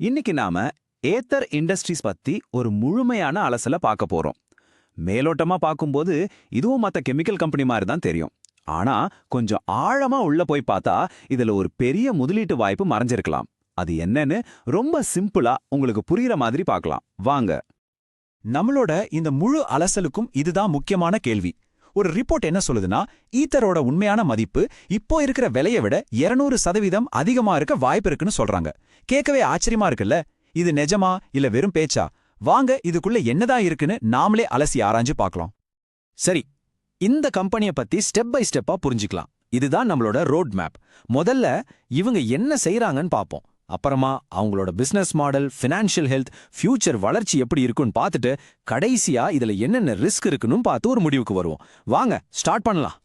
இன்னைக்கு நாம ஏத்தர் இண்டஸ்ட்ரீஸ் பத்தி ஒரு முழுமையான அலசல பார்க்க போறோம். மேலோட்டமா பார்க்கும்போது இதுவும் மத்த கெமிக்கல் கம்பெனி மாதிரி தான் தெரியும். ஆனா கொஞ்சம் ஆழமா உள்ள போய் பார்த்தா இதுல ஒரு பெரிய முதலீட்டு வாய்ப்பு மறைஞ்சிருக்கலாம். அது என்னன்னு ரொம்ப சிம்பிளா உங்களுக்கு புரியுற மாதிரி பார்க்கலாம். வாங்க. நம்மளோட இந்த முழு அலசலுக்கும் இதுதான் முக்கியமான கேள்வி. ஒரு ரிப்போர்ட் என்ன சொல்லுதுன்னா ஈத்தரோட உண்மையான மதிப்பு இப்போ இருக்கிற விலையை விட 200% சதவீதம் அதிகமா இருக்க வாய்ப்பு இருக்குன்னு சொல்றாங்க. கேட்கவே ஆச்சரியமா இருக்குல்ல? இது நிஜமா இல்ல வெறும் பேச்சா? வாங்க இதுக்குள்ள என்னதான் இருக்குன்னு நாமளே அலசி ஆராய்ஞ்சு பார்க்கலாம். சரி இந்த கம்பெனிய பத்தி ஸ்டெப் பை ஸ்டெப்பா புரிஞ்சுக்கலாம். இதுதான் நம்மளோட ரோட் மேப் முதல்ல இவங்க என்ன செய்யறாங்கன்னு பார்ப்போம். அப்புறமா அவங்களோட business model financial health future வளர்ச்சி எப்படி இருக்குன்னு பார்த்துட்டு கடைசியா இதுல என்னென்ன ரிஸ்க் இருக்குன்னு பார்த்து ஒரு முடிவுக்கு வருவோம். வாங்க ஸ்டார்ட் பண்ணலாம்.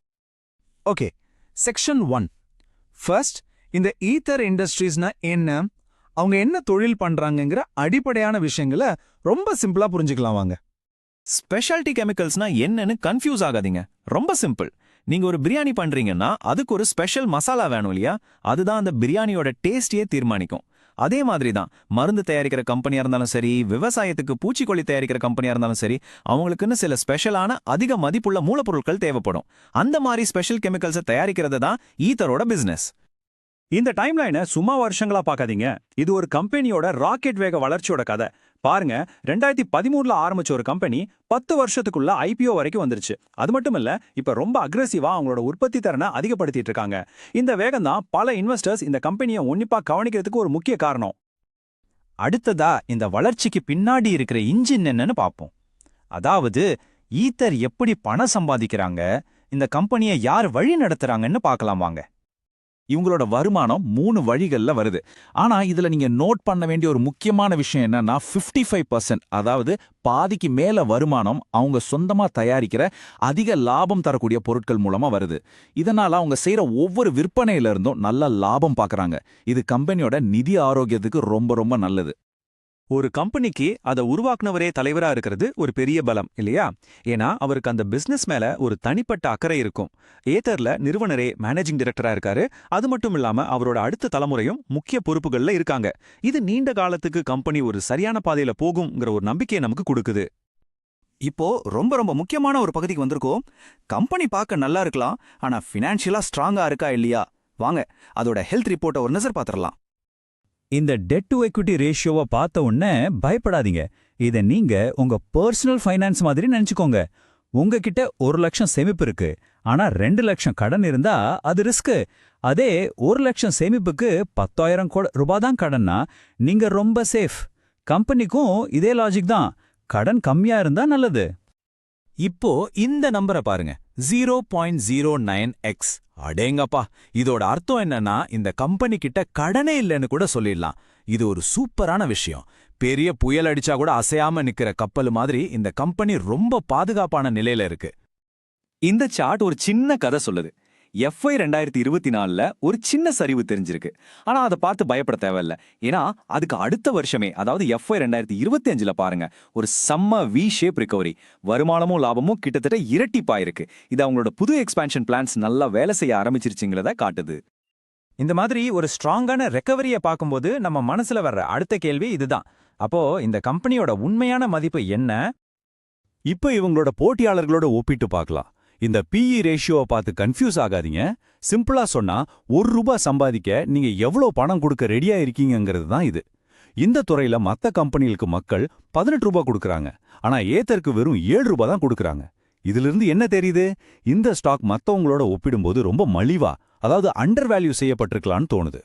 ஓகே செக்ஷன் ஒன் ஃபர்ஸ்ட் இந்த ஈத்தர் இண்டஸ்ட்ரீஸ்னா என்ன? அவங்க என்ன தொழில் பண்றாங்கங்கிற அடிப்படையான விஷயங்களை ரொம்ப சிம்பிளா புரிஞ்சுக்கலாம் வாங்க. ஸ்பெஷாலிட்டி கெமிக்கல்ஸ்னா என்னன்னு கன்ஃபியூஸ் ஆகாதீங்க. ரொம்ப சிம்பிள் நீங்க ஒரு பிரியாணி பண்றீங்கன்னா அதுக்கு ஒரு ஸ்பெஷல் மசாலா வேணும் இல்லையா? அதுதான் அந்த பிரியாணியோட டேஸ்டியே தீர்மானிக்கும். அதே மாதிரி தான் மருந்து தயாரிக்கிற கம்பெனியா இருந்தாலும் சரி விவசாயத்துக்கு பூச்சிக்கொல்லி தயாரிக்கிற கம்பெனியா இருந்தாலும் சரி அவங்களுக்குன்னு சில ஸ்பெஷலான அதிக மதிப்புள்ள மூலப்பொருட்கள் தேவைப்படும். அந்த மாதிரி ஸ்பெஷல் கெமிக்கல்ஸை தயாரிக்கிறது தான் ஈத்தரோட பிசினஸ் இந்த டைம்லைனை சும்மா வருஷங்களா பார்க்காதீங்க. இது ஒரு கம்பெனியோட ராக்கெட் வேக வளர்ச்சியோட கதை. பாருங்க ரெண்டாயிரத்தி பதிமூணுல ஆரம்பிச்ச ஒரு கம்பெனி பத்து வருஷத்துக்குள்ள ஐபிஓ வரைக்கும் வந்துருச்சு. அது மட்டும் இல்ல இப்ப ரொம்ப அக்ரெசிவா அவங்களோட உற்பத்தி திறனை அதிகப்படுத்திட்டு இருக்காங்க. இந்த வேகம் தான் பல இன்வெஸ்டர்ஸ் இந்த கம்பெனியை உன்னிப்பா கவனிக்கிறதுக்கு ஒரு முக்கிய காரணம். அடுத்ததா இந்த வளர்ச்சிக்கு பின்னாடி இருக்கிற இன்ஜின் என்னன்னு பார்ப்போம். அதாவது ஈத்தர் எப்படி பணம் சம்பாதிக்கிறாங்க இந்த கம்பெனியை யார் வழி நடத்துறாங்கன்னு பார்க்கலாம் வாங்க. இவங்களோட வருமானம் மூணு வழிகள்ல வருது. ஆனா இதுல நீங்க நோட் பண்ண வேண்டிய ஒரு முக்கியமான விஷயம் என்னன்னா 55% ஃபைவ் பர்சன்ட் அதாவது பாதிக்கு மேல வருமானம் அவங்க சொந்தமா தயாரிக்கிற அதிக லாபம் தரக்கூடிய பொருட்கள் மூலமா வருது. இதனால அவங்க செய்யற ஒவ்வொரு விற்பனையில இருந்தும் நல்ல லாபம் பார்க்குறாங்க இது கம்பெனியோட நிதி ஆரோக்கியத்துக்கு ரொம்ப ரொம்ப நல்லது. ஒரு கம்பெனிக்கு அதை உருவாக்குனவரே தலைவரா இருக்கிறது ஒரு பெரிய பலம் இல்லையா? ஏன்னா அவருக்கு அந்த பிசினஸ் மேல ஒரு தனிப்பட்ட அக்கறை இருக்கும். ஏத்தர்ல நிறுவனரே மேனேஜிங் டைரக்டரா இருக்காரு. அது மட்டும் இல்லாம அவரோட அடுத்த தலைமுறையும் முக்கிய பொறுப்புகள்ல இருக்காங்க. இது நீண்ட காலத்துக்கு கம்பெனி ஒரு சரியான பாதையில போகுங்கிற ஒரு நம்பிக்கையை நமக்கு கொடுக்குது. இப்போ ரொம்ப ரொம்ப முக்கியமான ஒரு பகுதிக்கு வந்திருக்கோம். கம்பெனி பார்க்க நல்லா இருக்கலாம் ஆனா ஃபினான்ஷியலா ஸ்ட்ராங்கா இருக்கா இல்லையா? வாங்க அதோட ஹெல்த் ரிப்போர்ட்டை ஒரு நசர் பார்த்துடலாம். இந்த டெட் டு எக்விட்டி ரேஷியோவை பார்த்த உடனே பயப்படாதீங்க. இதை நீங்க உங்க பர்சனல் ஃபைனான்ஸ் மாதிரி நினைச்சுக்கோங்க. உங்ககிட்ட ஒரு லட்சம் சேமிப்பு இருக்கு. ஆனா ரெண்டு லட்சம் கடன் இருந்தா அது ரிஸ்க் அதே ஒரு லட்சம் சேமிப்புக்கு பத்தாயிரம் கோடி ரூபாய் தான் கடன்னா நீங்க ரொம்ப சேஃப் கம்பெனிக்கும் இதே லாஜிக் தான். கடன் கம்மியா இருந்தா நல்லது. இப்போ இந்த நம்பரை பாருங்க. Zero point zero nine x அடேங்கப்பா. இதோட அர்த்தம் என்னன்னா இந்த கம்பெனி கிட்ட கடனே இல்லைன்னு கூட சொல்லிடலாம். இது ஒரு சூப்பரான விஷயம். பெரிய புயல் அடிச்சா கூட அசையாம நிக்கிற கப்பல் மாதிரி இந்த கம்பெனி ரொம்ப பாதுகாப்பான நிலையில இருக்கு. இந்த சார்ட் ஒரு சின்ன கதை சொல்லுது. எஃப்ஐ ரெண்டாயிரத்தி இருபத்தி நாலுல ஒரு சின்ன சரிவு தெரிஞ்சிருக்கு. ஆனா அதை பார்த்து பயப்பட தேவையில்ல. ஏன்னா அதுக்கு அடுத்த வருஷமே அதாவது எஃப்ஐ ரெண்டாயிரத்தி இருபத்தி அஞ்சில் பாருங்க ஒரு செம்ம வி ஷேப் ரிகவரி வருமானமும் லாபமும் கிட்டத்தட்ட இரட்டிப்பாயிருக்கு. இது அவங்களோட புது எக்ஸ்பான்ஷன் பிளான்ஸ் நல்லா வேலை செய்ய ஆரம்பிச்சிருச்சுங்கிறத காட்டுது. இந்த மாதிரி ஒரு ஸ்ட்ராங்கான ரெக்கவரியை பார்க்கும்போது நம்ம மனசுல வர்ற அடுத்த கேள்வி இதுதான். அப்போ இந்த கம்பெனியோட உண்மையான மதிப்பு என்ன? இப்ப இவங்களோட போட்டியாளர்களோட ஒப்பிட்டு பார்க்கலாம். இந்த பிஇ ரேஷியோவை பார்த்து கன்ஃபியூஸ் ஆகாதீங்க. சிம்பிளா சொன்னா ஒரு ரூபாய் சம்பாதிக்க நீங்க எவ்வளவு பணம் கொடுக்க ரெடியா இருக்கீங்கிறது தான் இது. இந்த துறையில மத்த கம்பெனிகளுக்கு மக்கள் பதினெட்டு ரூபாய் கொடுக்குறாங்க. ஆனா ஏத்தருக்கு வெறும் ஏழு ரூபாய் தான் கொடுக்குறாங்க. இதிலிருந்து என்ன தெரியுது? இந்த ஸ்டாக் மத்தவங்களோட ஒப்பிடும்போது ரொம்ப மலிவா அதாவது அண்டர் வேல்யூ செய்யப்பட்டிருக்கலாம்னு தோணுது.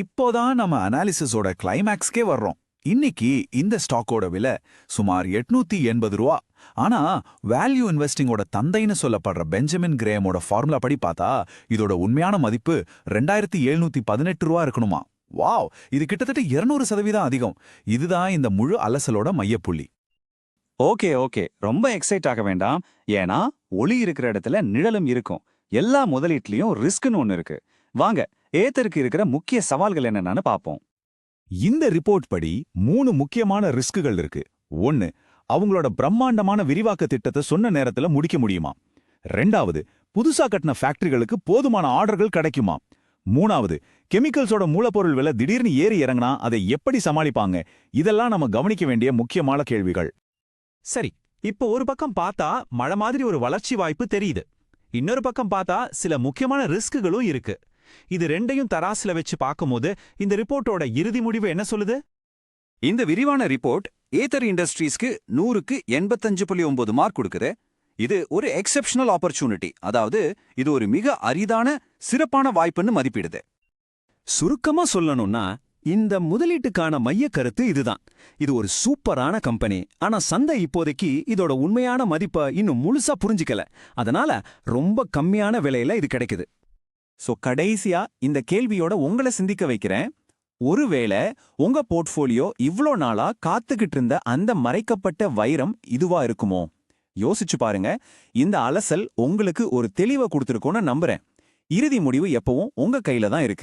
இப்போதான் நம்ம அனாலிசிஸோட கிளைமேக்ஸ்க்கே வர்றோம். இன்னைக்கு இந்த ஸ்டாக்கோட விலை சுமார் எட்நூத்தி எண்பது ரூபா. ஆனா வேல்யூ இன்வெஸ்டிங்கோட தந்தைன்னு சொல்லப்படுற பெஞ்சமின் கிரேமோட ஃபார்முலா படி பார்த்தா இதோட உண்மையான மதிப்பு ரெண்டாயிரத்தி எழுநூத்தி பதினெட்டு ரூபா இருக்கணுமா? வாவ்! இது கிட்டத்தட்ட இருநூறு சதவீதம் அதிகம். இதுதான் இந்த முழு அலசலோட மையப்புள்ளி. Okay okay. ரொம்ப எக்ஸைட் ஆக வேண்டாம். ஏன்னா ஒளி இருக்கிற இடத்துல நிழலும் இருக்கும். எல்லா முதலீட்லயும் ரிஸ்க்னு ஒன்னு இருக்கு. வாங்க ஏத்தருக்கு இருக்கிற முக்கிய சவால்கள் என்னென்னு பார்ப்போம். இந்த ரிப்போர்ட் படி மூணு முக்கியமான ரிஸ்குகள் இருக்கு. ஒன்னு அவங்களோட பிரம்மாண்டமான விரிவாக்க திட்டத்தை சொன்ன நேரத்துல முடிக்க முடியுமா? ரெண்டாவது புதுசா கட்டின ஃபேக்டரிகளுக்கு போதுமான ஆர்டர்கள் கிடைக்குமா? மூணாவது கெமிக்கல்ஸோட மூலப்பொருள் விலை திடீர்னு ஏறி இறங்கினா அதை எப்படி சமாளிப்பாங்க? இதெல்லாம் நம்ம கவனிக்க வேண்டிய முக்கியமான கேள்விகள். சரி இப்போ ஒரு பக்கம் பார்த்தா மழை மாதிரி ஒரு வளர்ச்சி வாய்ப்பு தெரியுது. இன்னொரு பக்கம் பார்த்தா சில முக்கியமான ரிஸ்க்குகளும் இருக்கு. இது ரெண்டையும் தராசுல வச்சு பார்க்கும்போது இந்த ரிப்போர்ட்டோட இறுதி முடிவு என்ன சொல்லுது? இந்த விரிவான ரிப்போர்ட் ஏத்தர் இண்டஸ்ட்ரீஸ்க்கு நூறுக்கு எண்பத்தஞ்சு புள்ளி ஒன்பது மார்க் கொடுக்குது. இது ஒரு எக்ஸெப்ஷனல் ஆப்பர்ச்சுனிட்டி அதாவது இது ஒரு மிக அரிதான சிறப்பான வாய்ப்புன்னு மதிப்பிடுது. சுருக்கமா சொல்லணும்னா இந்த முதலீட்டுக்கான மைய கருத்து இதுதான். இது ஒரு சூப்பரான கம்பெனி. ஆனா சந்தை இப்போதைக்கு இதோட உண்மையான மதிப்பை இன்னும் முழுசா புரிஞ்சுக்கல. அதனால ரொம்ப கம்மியான விலையில இது கிடைக்குது. சோ கடைசியா இந்த கேள்வியோட உங்களை சிந்திக்க வைக்கிறேன். ஒருவேளை உங்க போர்ட்ஃபோலியோ இவ்ளோ நாளா காத்துக்கிட்டு இருந்த அந்த மறைக்கப்பட்ட வைரம் இதுவா இருக்குமோ? யோசிச்சு பாருங்க. இந்த அலசல் உங்களுக்கு ஒரு தெளிவை கொடுத்துருக்கோன்னு நம்புறேன். இறுதி முடிவு எப்பவும் உங்க கையில தான் இருக்கு.